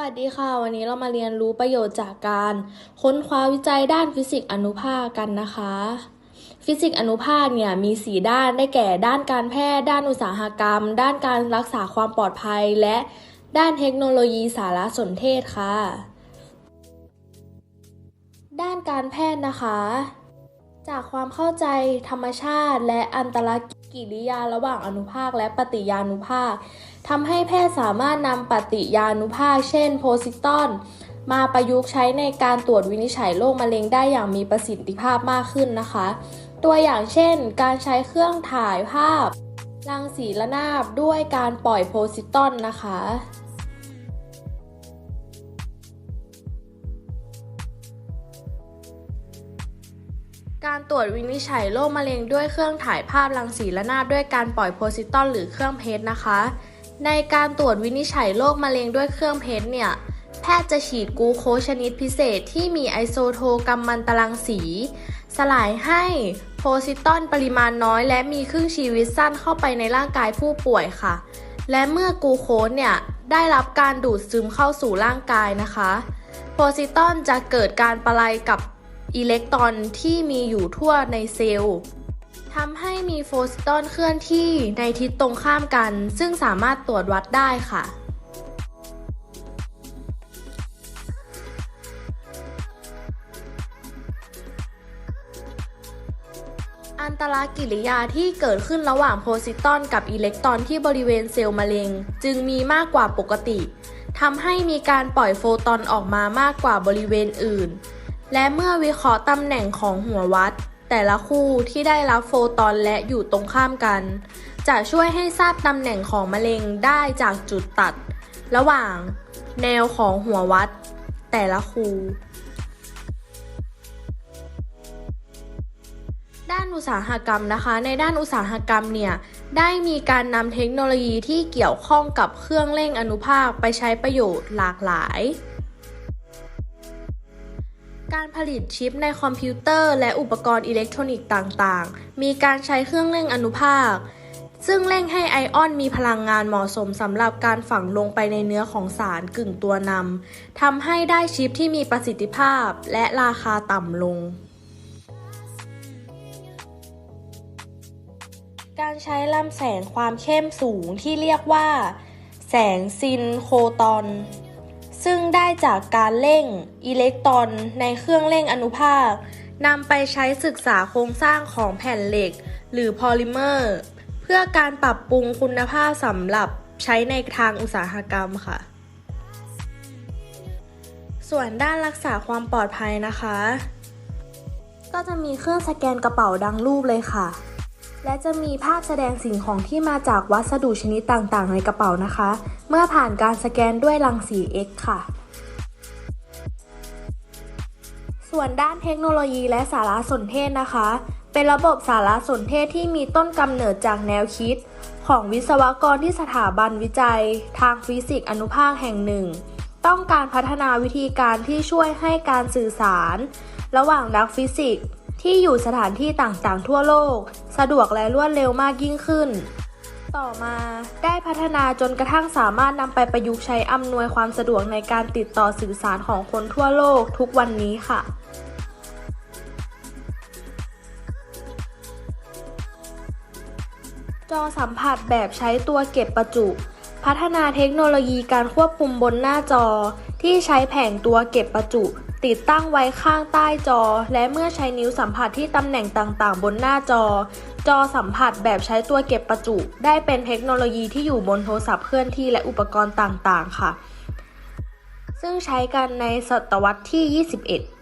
วัสดีค่ะ วันนี้เรามาเรียนรู้ประโยชน์จากการ ค้นคว้าวิจัยด้านฟิสิกส์อนุภาคกันนะคะ ฟิสิกส์อนุภาคเนี่ยมี 4 ด้านได้แก่ ด้านการแพทย์ ด้านอุตสาหกรรม ด้านการรักษาความปลอดภัย และด้านเทคโนโลยีสารสนเทศค่ะ ด้านการแพทย์นะคะ จากความเข้าใจธรรมชาติ และอันตรกิริยาระหว่างอนุภาคและปฏิยานุภาคทำให้แพทย์สามารถนำปฏิยานุภาค เช่นโพซิตอนมาประยุกต์ใช้ในการตรวจวินิจฉัยโรคมะเร็งได้อย่างมีประสิทธิภาพมากขึ้นนะคะ ตัวอย่างเช่น การใช้เครื่องถ่ายภาพรังสีระนาบด้วยการปล่อยโพซิตอนนะคะ การตรวจวินิจฉัยโรคมะเร็งด้วยเครื่องถ่ายภาพรังสีระนาบด้วยการปล่อยโพซิตอนหรือเครื่องเพชรนะคะ ในการตรวจวินิจฉัยโรคมะเร็งด้วยเครื่องเพชรเนี่ย แพทย์จะฉีดกูโคชนิดพิเศษที่มีไอโซโทกัมมันตรังสี สลายให้โพซิตอนปริมาณน้อยและมีครึ่งชีวิตสั้นเข้าไปในร่างกายผู้ป่วยค่ะ และเมื่อกูโคสเนี่ยได้รับการดูดซึมเข้าสู่ร่างกายนะคะ โพซิตอนจะเกิดการประไลกับ อิเล็กตรอนที่มีอยู่ทั่วในเซลล์ทำให้มีโฟซิตอนเคลื่อนที่ในทิศตรงข้ามกัน ซึ่งสามารถตรวจวัดได้ค่ะอันตรากิริยาที่เกิดขึ้นระหว่างโพซิตอนกับอิเล็กตรอนที่บริเวณเซลล์มะเร็ง จึงมีมากกว่าปกติทำให้มีการปล่อยโฟตอนออกมามากกว่าบริเวณอื่น และเมื่อวิเคราะห์ตำแหน่งของหัววัด แต่ละคู่ที่ได้รับโฟตอนและอยู่ตรงข้ามกัน จะช่วยให้ทราบตำแหน่งของมะเร็งได้จากจุดตัด ระหว่าง แนวของหัววัด แต่ละคู่ ด้านอุตสาหกรรมนะคะ ในด้านอุตสาหกรรมเนี่ยได้มีการนำเทคโนโลยีที่เกี่ยวข้องกับเครื่องเร่งอนุภาคไปใช้ประโยชน์หลากหลาย การผลิตชิปในคอมพิวเตอร์และอุปกรณ์อิเล็กทรอนิกส์ต่างๆ มีการใช้เครื่องเร่งอนุภาค ซึ่งเร่งให้ไอออนมีพลังงานเหมาะสมสำหรับการฝังลงไปในเนื้อของสารกึ่งตัวนำทำให้ได้ชิปที่มีประสิทธิภาพและราคาต่ำลง การใช้ลำแสงความเข้มสูงที่เรียกว่า แสงซินโคตอน ซึ่งได้จากการเร่งอิเล็กตรอนในเครื่องเร่งอนุภาคนำไปใช้ศึกษาโครงสร้างของแผ่นเหล็ก หรือพอลิเมอร์ เพื่อการปรับปรุงคุณภาพสำหรับใช้ในทางอุตสาหกรรมค่ะ ส่วนด้านรักษาความปลอดภัยนะคะ ก็จะมีเครื่องสแกนกระเป๋าดังรูปเลยค่ะ และจะมีภาพแสดงสิ่งของที่มาจากวัสดุชนิดต่างๆ ในกระเป๋านะคะ เมื่อผ่านการสแกนด้วยรังสี X ค่ะ ส่วนด้านเทคโนโลยีและสารสนเทศนะคะ เป็นระบบสารสนเทศที่มีต้นกำเนิดจากแนวคิด ของวิศวกรที่สถาบันวิจัย ทางฟิสิกส์อนุภาคแห่งหนึ่ง ต้องการพัฒนาวิธีการที่ช่วยให้การสื่อสาร ระหว่างนักฟิสิกส์ ที่อยู่สถานที่ต่างๆ ทั่วโลก สะดวกและรวดเร็วมากยิ่งขึ้น ต่อมาได้พัฒนาจนกระทั่งสามารถนำไปประยุกต์ใช้อำนวยความสะดวกในการติดต่อสื่อสารของคนทั่วโลกทุกวันนี้ค่ะจอสัมผัสแบบใช้ตัวเก็บประจุ พัฒนาเทคโนโลยีการควบคุมบนหน้าจอ ที่ใช้แผงตัวเก็บประจุ ติดตั้งไว้ข้างใต้จอ และเมื่อใช้นิ้วสัมผัสที่ตำแหน่งต่างๆ บนหน้าจอ จอสัมผัสแบบใช้ตัวเก็บประจุ ได้เป็นเทคโนโลยีที่อยู่บนโทรศัพท์เคลื่อนที่และอุปกรณ์ต่างๆ ค่ะ ซึ่งใช้กันในศตวรรษที่ 21